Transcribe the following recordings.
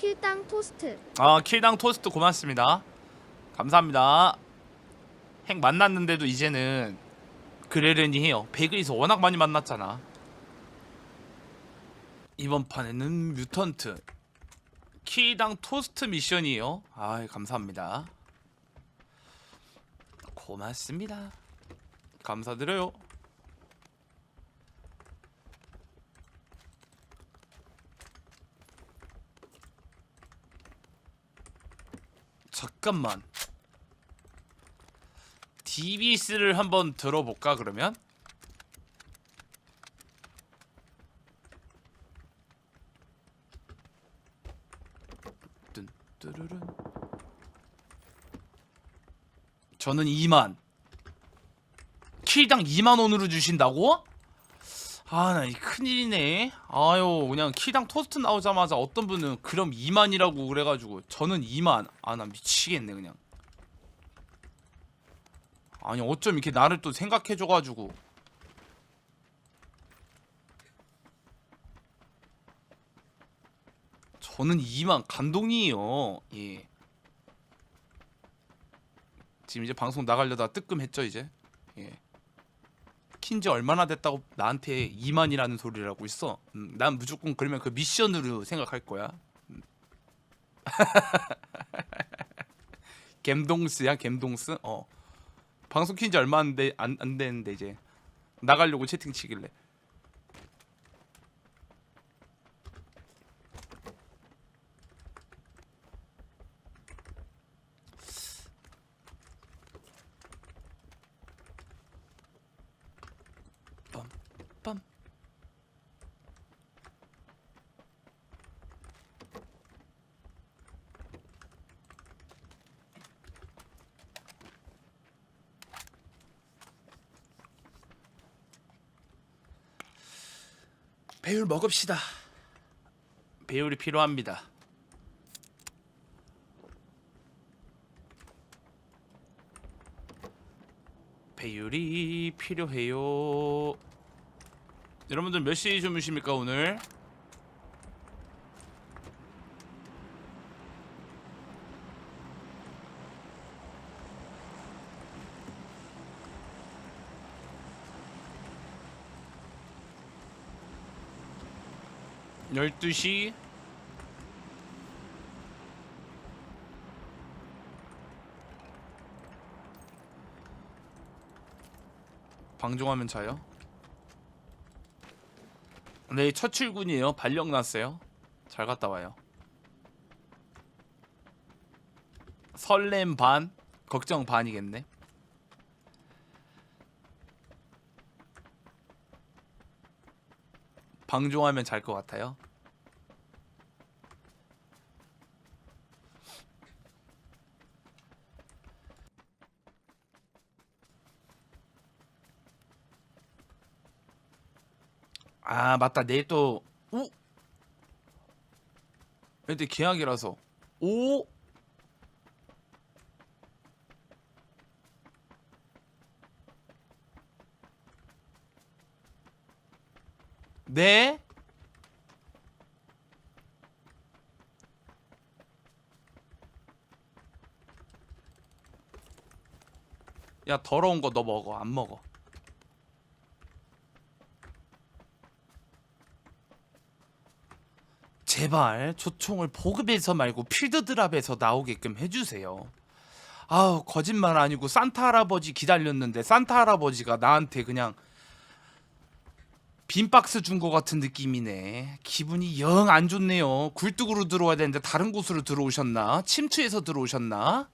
킬당 토스트. 아 킬당 토스트 고맙습니다. 감사합니다. 핵 만났는데도 이제는 그러려니 해요. 배그에서 워낙 많이 만났잖아. 이번 판에는 뮤턴트. 킬당 토스트 미션이에요. 아 감사합니다. 고맙습니다. 감사드려요 잠깐만 DBS를 한번 들어볼까 그러면? 저는 2만 킬당 2만 원으로 주신다고? 아 나 이 큰일이네. 아유 그냥 킬당 토스트 나오자마자 어떤 분은 그럼 2만이라고 그래가지고 저는 2만. 아 나 미치겠네 그냥. 아니 어쩜 이렇게 나를 또 생각해줘가지고. 저는 2만 감동이에요. 예. 지금 이제 방송 나가려다 뜨끔했죠 이제? 예 킨지 얼마나 됐다고 나한테 2만이라는 소리를 하고 있어? 음, 난 무조건 그러면 그 미션으로 생각할 거야. 음. 갬동스야 갬동스? 어. 방송 킨지 얼마 안, 돼, 안, 안 됐는데 이제 나가려고 채팅 치길래 빰빰 배율 먹읍시다. 배율이 필요합니다. 배율이 필요해요. 여러분들 몇 시에 주무십니까 오늘? 열두 시 방종하면 자요? 네, 첫 출근이에요. 발령 났어요. 잘 갔다 와요. 설렘 반, 걱정 반이겠네. 방종하면 잘 것 같아요. 아 맞다 내일 또 오? 내일 계약이라서 오? 네? 야 더러운 거 너 먹어 안 먹어 제발 조총을 보급에서 말고 필드 드랍에서 나오게끔 해주세요. 아우 거짓말 아니고 산타 할아버지 기다렸는데 산타 할아버지가 나한테 그냥 빈 박스 준거 같은 느낌이네. 기분이 영 안 좋네요. 굴뚝으로 들어와야 되는데 다른 곳으로 들어오셨나? 침투해서 들어오셨나?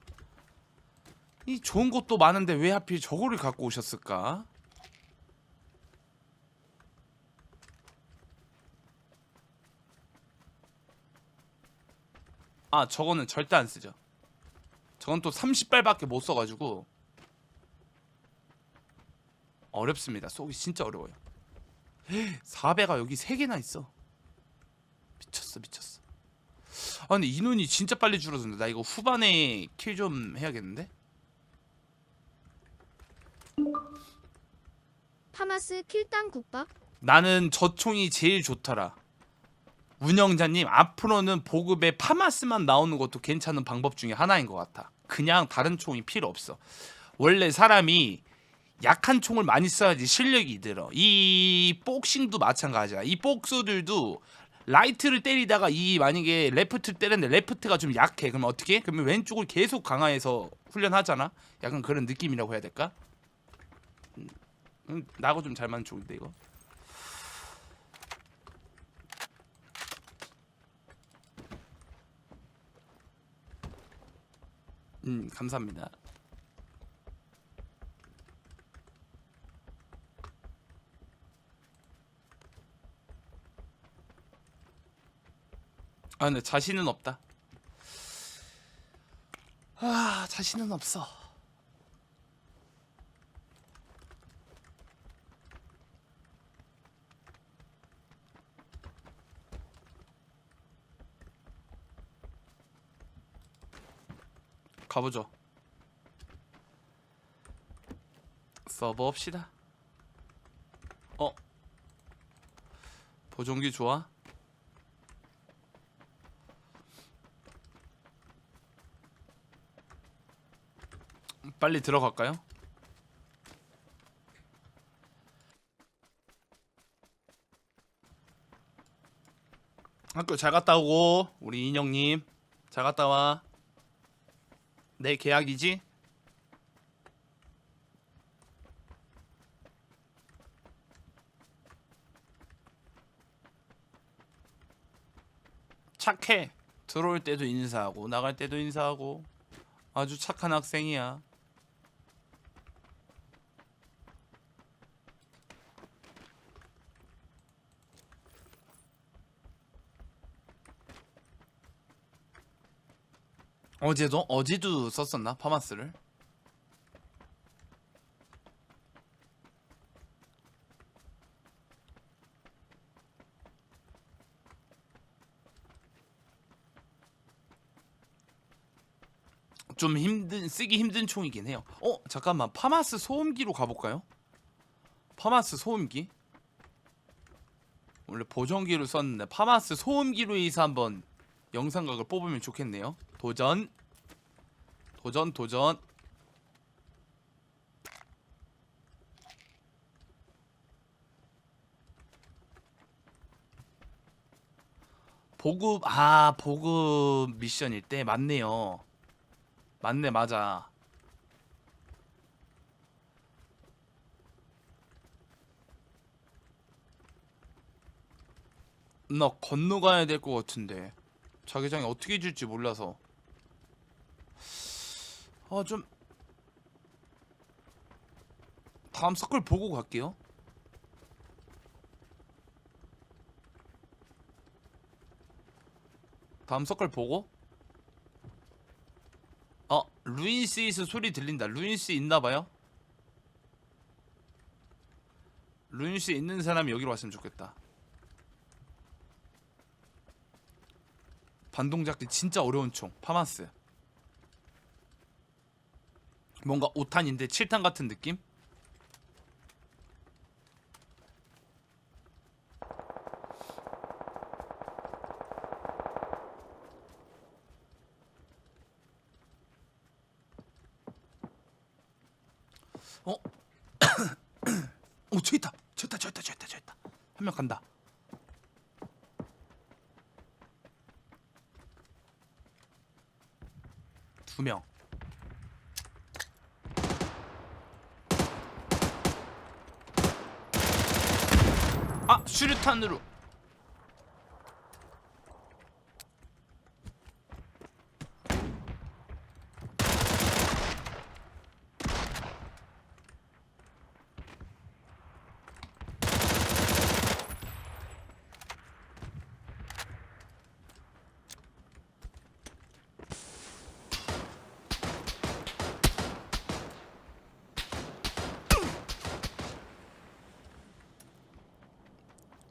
이 좋은 곳도 많은데 왜 하필 저거를 갖고 오셨을까? 아 저거는 절대 안 쓰죠. 저건 또 30발밖에 못 써가지고 어렵습니다. 쏘기 진짜 어려워요. 4배가 여기 3개나 있어. 미쳤어 미쳤어. 아 근데 인원이 진짜 빨리 줄어든다. 나 이거 후반에 킬 좀 해야겠는데? 파마스 킬당 국밥. 나는 저 총이 제일 좋더라. 운영자님 앞으로는 보급에 파마스만 나오는 것도 괜찮은 방법 중에 하나인 것 같아. 그냥 다른 총이 필요 없어. 원래 사람이 약한 총을 많이 써야지 실력이 늘어. 이 복싱도 마찬가지야. 이 복서들도 라이트를 때리다가 이 만약에 레프트 때렸는데 레프트가 좀 약해. 그러면 어떻게? 해? 그러면 왼쪽을 계속 강화해서 훈련하잖아. 약간 그런 느낌이라고 해야 될까? 음, 음, 나하고 좀 잘 맞는 쪽인데 이거. 음 감사합니다. 아 근데 자신은 없다. 아 자신은 없어. 가보죠. 서버 합시다. 어? 보정기 좋아? 빨리 들어갈까요? 학교 잘 갔다 오고 우리 인형님 잘 갔다 와. 내 계약이지? 착해. 들어올 때도 인사하고 나갈 때도 인사하고 아주 착한 학생이야. 어제도 어제도 썼었나 파마스를? 좀 힘든 쓰기 힘든 총이긴 해요. 어 잠깐만 파마스 소음기로 가볼까요? 파마스 소음기 원래 보정기로 썼는데 파마스 소음기로 해서 한번 영상각을 뽑으면 좋겠네요. 도전 도전 도전 보급 아 보급 미션일 때 맞네요. 맞네 맞아. 나 건너가야 될 것 같은데 자기장이 어떻게 줄지 몰라서. 아좀 다음 서클 보고 갈게요. 다음 서클 보고? 어 루인스에서 소리 들린다. 루인스 있나봐요? 루인스 있는 사람이 여기로 왔으면 좋겠다 반동 잡기 진짜 어려운 총 파마스 뭔가 5탄인데 7탄 같은 느낌? 어? 오, 저 있다. 저 있다. 저 있다. 저 있다. 저 있다. 한 명 간다. 두 명. 아, 수류탄으로.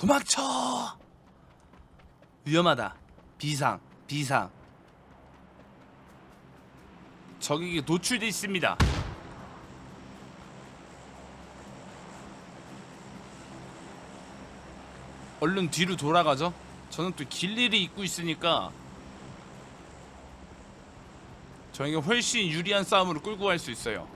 도망쳐! 위험하다. 비상, 비상. 적에게 노출돼 있습니다. 얼른 뒤로 돌아가죠. 저는 또 길리를 입고 있으니까 저에게 훨씬 유리한 싸움으로 끌고 갈 수 있어요.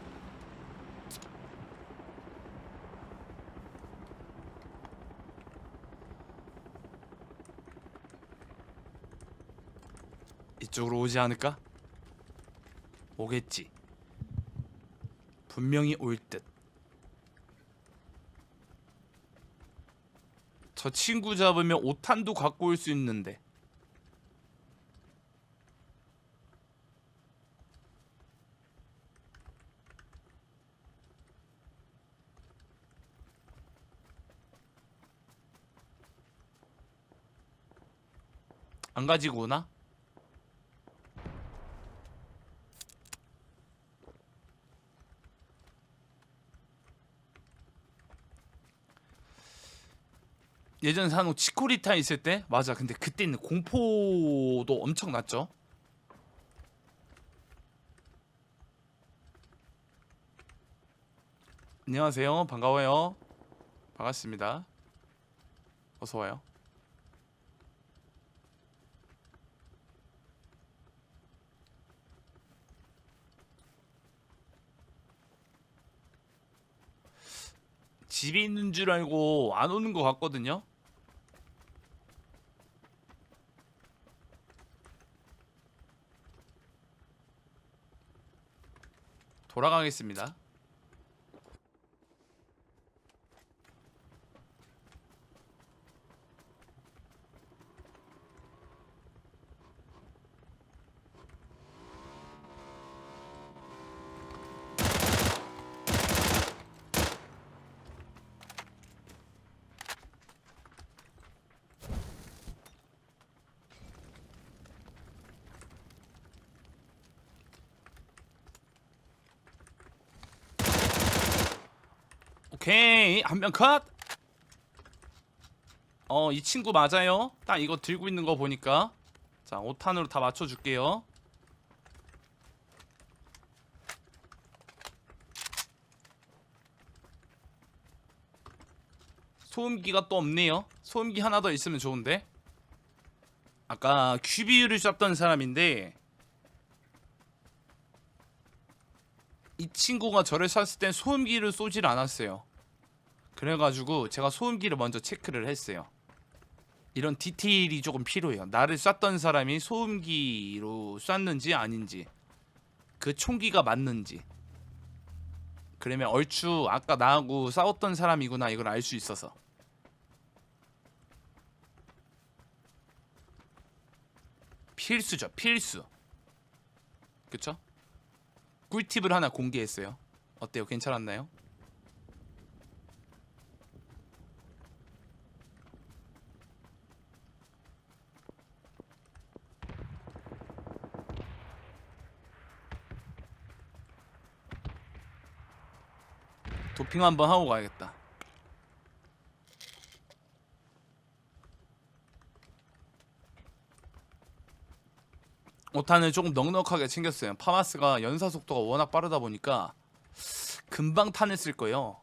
이쪽으로 오지 않을까? 오겠지. 분명히 올 듯. 저 친구 잡으면 5탄도 갖고 올 수 있는데. 안 가지고 오나? 예전 산호 치코리타 있을 때? 맞아. 근데 그때는 공포도 엄청 났죠. 안녕하세요. 반가워요. 반갑습니다. 어서와요. 집에 있는 줄 알고 안 오는 것 같거든요 돌아가겠습니다. 오케이 한 명 컷. 어 이 친구 맞아요. 딱 이거 들고 있는 거 보니까 자 5탄으로 다 맞춰줄게요. 소음기가 또 없네요. 소음기 하나 더 있으면 좋은데. 아까 큐비유를 쐈던 사람인데 이 친구가 저를 쐈을 땐 소음기를 쏘질 않았어요. 그래가지고 제가 소음기를 먼저 체크를 했어요. 이런 디테일이 조금 필요해요. 나를 쐈던 사람이 소음기로 쐈는지 아닌지, 그 총기가 맞는지. 그러면 얼추 아까 나하고 싸웠던 사람이구나 이걸 알 수 있어서. 필수죠, 필수. 그쵸? 꿀팁을 하나 공개했어요. 어때요? 괜찮았나요? 도핑 한번 하고 가야겠다. 오탄을 조금 넉넉하게 챙겼어요. 파마스가 연사 속도가 워낙 빠르다 보니까 금방 탄을 쓸 거예요.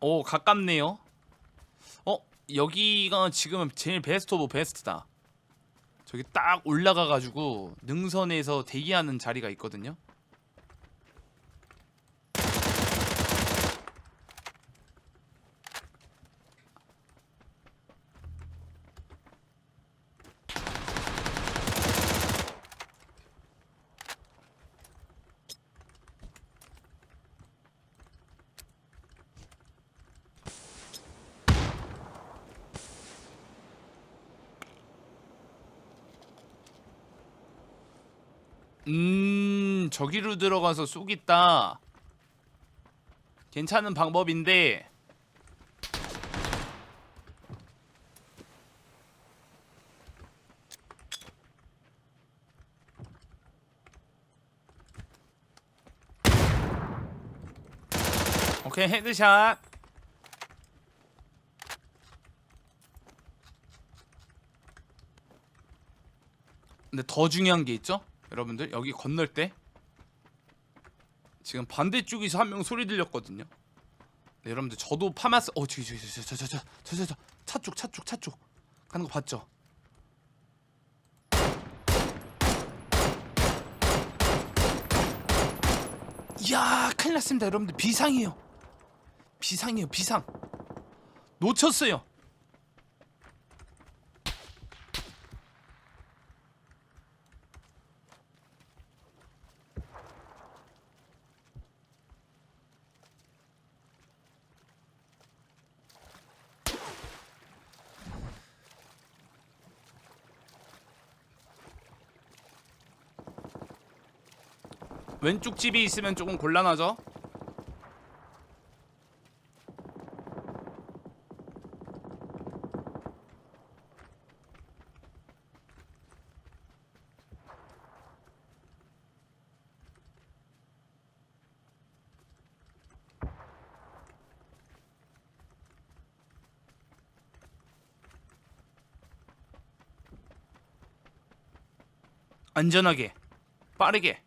오 가깝네요. 어 여기가 지금 제일 베스트 오브 베스트다. 저기 딱 올라가 가지고 능선에서 대기하는 자리가 있거든요. 음, 저기로 들어가서 쏘겠다. 괜찮은 방법인데. 오케이, 헤드샷. 근데 더 중요한 게 있죠? 여러분들 여기 건널 때 지금 반대쪽에서 한 명 소리 들렸거든요. 네, 여러분들 저도 파마스 어 저기 저기 저기 저저저저저저차 쪽 차쪽 차쪽 가는 거 봤죠? 이야 큰일 났습니다 여러분들 비상이에요 비상이에요 비상 놓쳤어요 왼쪽 집이 있으면 조금 곤란하죠? 안전하게 빠르게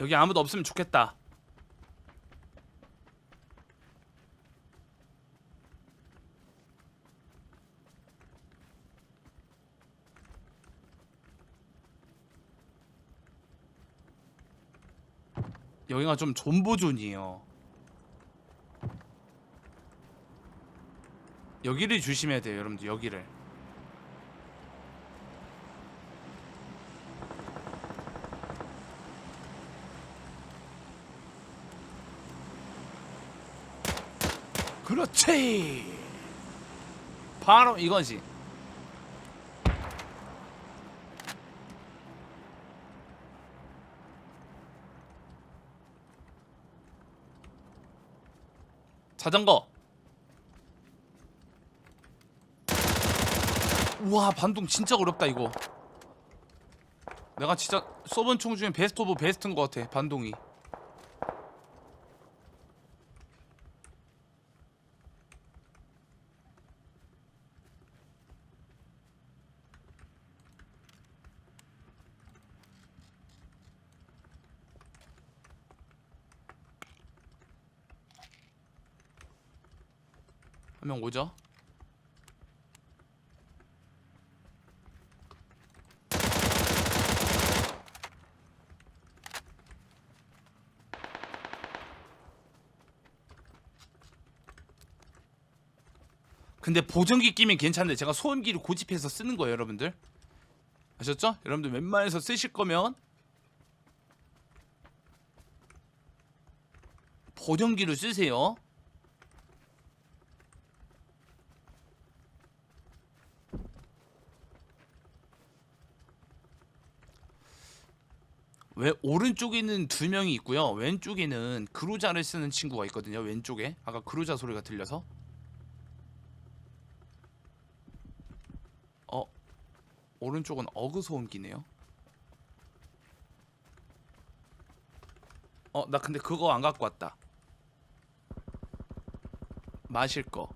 여기 아무도 없으면 좋겠다. 여기가 좀 존보존이에요. 여기를 조심해야 돼요, 여러분들. 여기를. 그렇지. 바로 이거지. 자전거. 우와 반동 진짜 어렵다 이거. 내가 진짜 쏘본 총 중에 베스트 오브 베스트인 것 같아 반동이. 한 명 오죠? 근데 보정기 끼면 괜찮은데 제가 소음기를 고집해서 쓰는 거예요 여러분들 아셨죠? 여러분들 웬만해서 쓰실 거면 보정기를 쓰세요 왜 오른쪽에는 두 명이 있고요. 왼쪽에는 그루자를 쓰는 친구가 있거든요. 왼쪽에 아까 그루자 소리가 들려서 어 오른쪽은 어그 소음기네요. 어 나 근데 그거 안 갖고 왔다. 마실 거.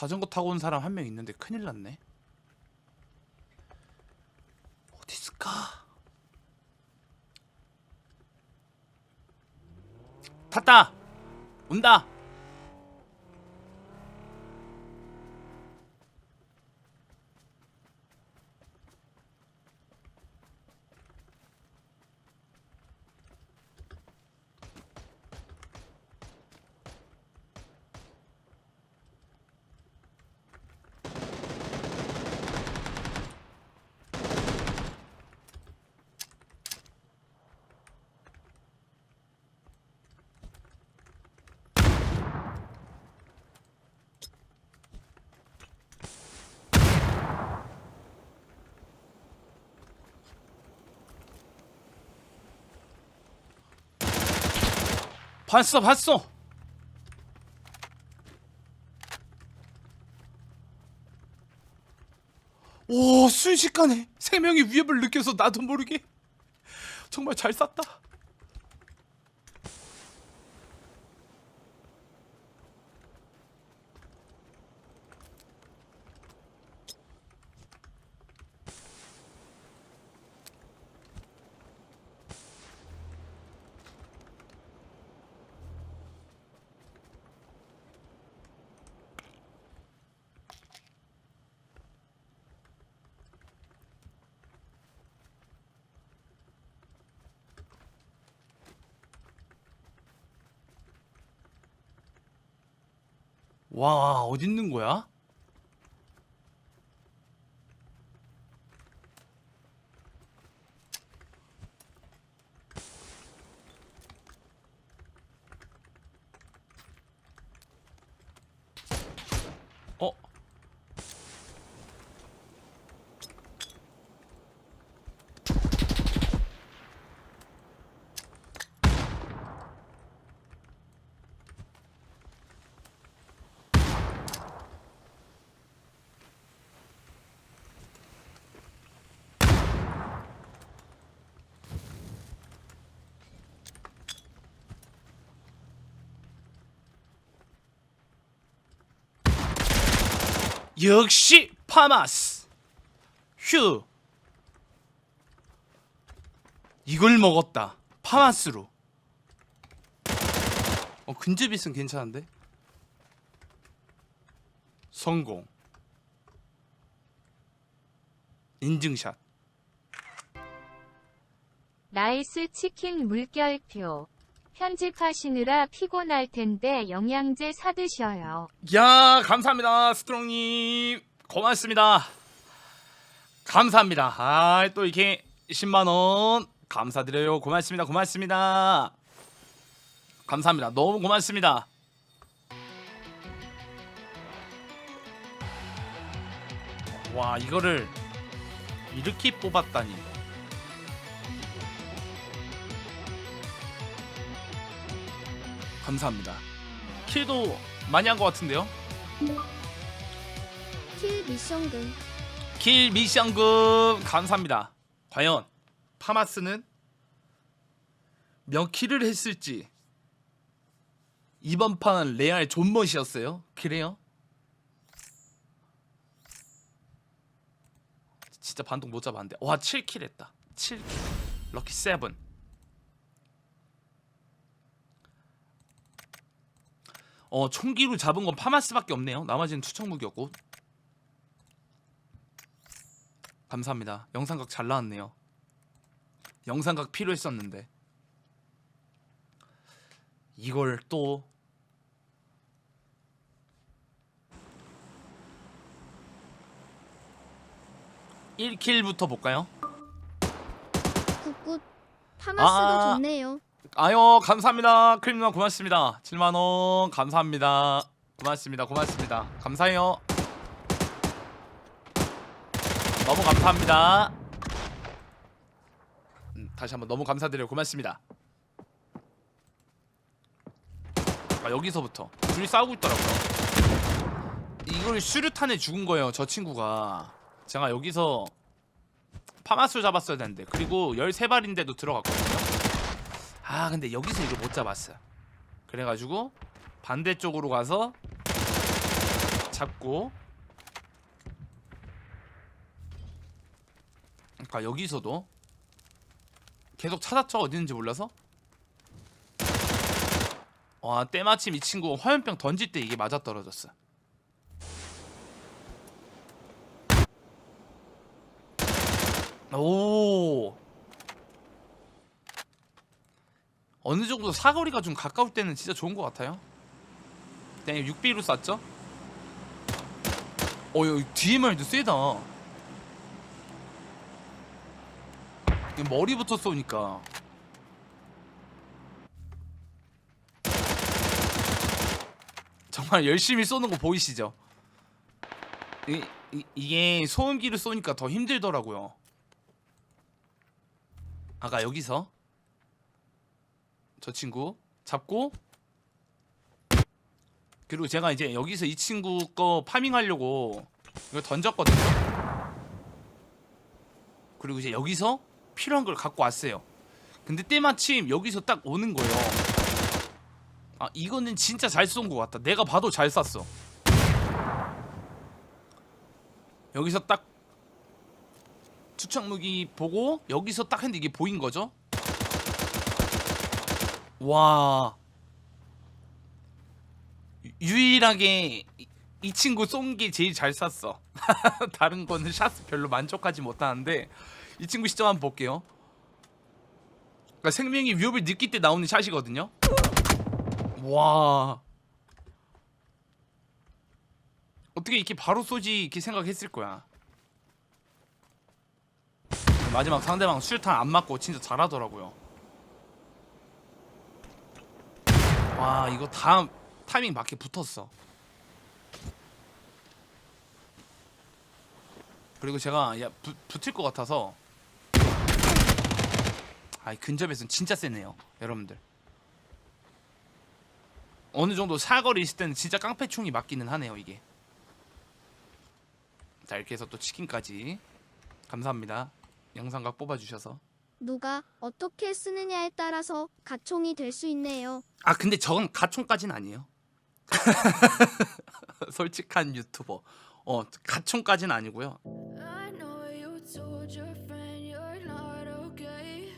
자전거 타고 온 사람 한 명 있는데 큰일 났네. 어디 있을까? 탔다. 온다. 봤어 봤어. 오 순식간에 생명의 위협을 느껴서 나도 모르게 정말 잘 쐈다 와 어디 있는 거야? 역시 파마스. 휴. 이걸 먹었다. 파마스로. 어 근접이승 괜찮은데? 성공. 인증샷. 나이스 치킨 물결표. 편집하시느라 피곤할 텐데 영양제 사드셔요. 야 감사합니다 스트롱님. 고맙습니다. 감사합니다. 아 또 이렇게 10만 원 감사드려요. 고맙습니다 고맙습니다. 감사합니다. 너무 고맙습니다. 와 이거를 이렇게 뽑았다니 감사합니다 킬도 많이 한 것 같은데요 킬 미션금 킬 미션금 감사합니다. 과연 파마스는 몇 킬을 했을지 이번 판은 레알 존멋이었어요. 그래요? 진짜 반동 못 잡았는데 와 7킬 했다. 7킬 럭키 7 어 총기로 잡은 건 파마스밖에 없네요. 나머지는 투척 무기였고 감사합니다. 영상각 잘 나왔네요. 영상각 필요했었는데 이걸 또 (1킬부터) 볼까요? 굿굿 파마스도 아. 좋네요 아유 감사합니다. 크림 누나 고맙습니다. 7만원 감사합니다. 고맙습니다 고맙습니다. 감사해요. 너무 감사합니다. 음, 다시 한번 너무 감사드려요. 고맙습니다. 아 여기서부터. 둘이 싸우고 있더라고요. 이걸 슈르탄에 죽은 거예요 저 친구가. 제가 여기서 파마스 잡았어야 되는데. 그리고 13발인데도 들어갔거든요 아 근데 여기서 이걸 못 잡았어요. 그래가지고 반대쪽으로 가서 잡고. 그러니까 여기서도 계속 찾았죠 어디 있는지 몰라서. 와 때마침 이 친구 화염병 던질 때 이게 맞아 떨어졌어 오 어느 정도 사거리가 좀 가까울 때는 진짜 좋은 것 같아요. 그냥 6B로 쐈죠? 어, 여기 DMR도 세다. 머리부터 쏘니까. 정말 열심히 쏘는 거 보이시죠? 이, 이, 이게 소음기를 쏘니까 더 힘들더라고요. 아까 여기서 저 친구 잡고 그리고 제가 이제 여기서 이 친구 거 파밍하려고 이거 던졌거든요. 그리고 이제 여기서 필요한 걸 갖고 왔어요. 근데 때마침 여기서 딱 오는 거예요. 아 이거는 진짜 잘 쏜 것 같다. 내가 봐도 잘 쐈어. 여기서 딱 투척 무기 보고 여기서 딱 했는데 이게 보인 거죠? 와 유- 유일하게 이, 이 친구 쏜게 제일 잘 쐈어. 다른 거는 샷 별로 만족하지 못하는데 이 친구 시점 한번 볼게요. 그러니까 생명이 위협을 느낄 때 나오는 샷이거든요. 와 어떻게 이렇게 바로 쏘지 이렇게 생각했을 거야. 마지막 상대방 수류탄 안 맞고 진짜 잘하더라고요. 와 이거 다음 타이밍 맞게 붙었어. 그리고 제가 야 부, 붙을 것 같아서. 아이 근접에서는 진짜 세네요 여러분들. 어느 정도 사거리 있을 때는 진짜 깡패총이 맞기는 하네요 이게. 자 이렇게 해서 또 치킨까지. 감사합니다. 영상각 뽑아주셔서 누가 어떻게 쓰느냐에 따라서 가총이 될 수 있네요. 아 근데 저건 가총까지는 아니에요 솔직한 유튜버 어 가총까지는 아니고요 I know you told your friend you're not okay.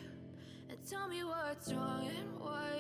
And tell me what's wrong and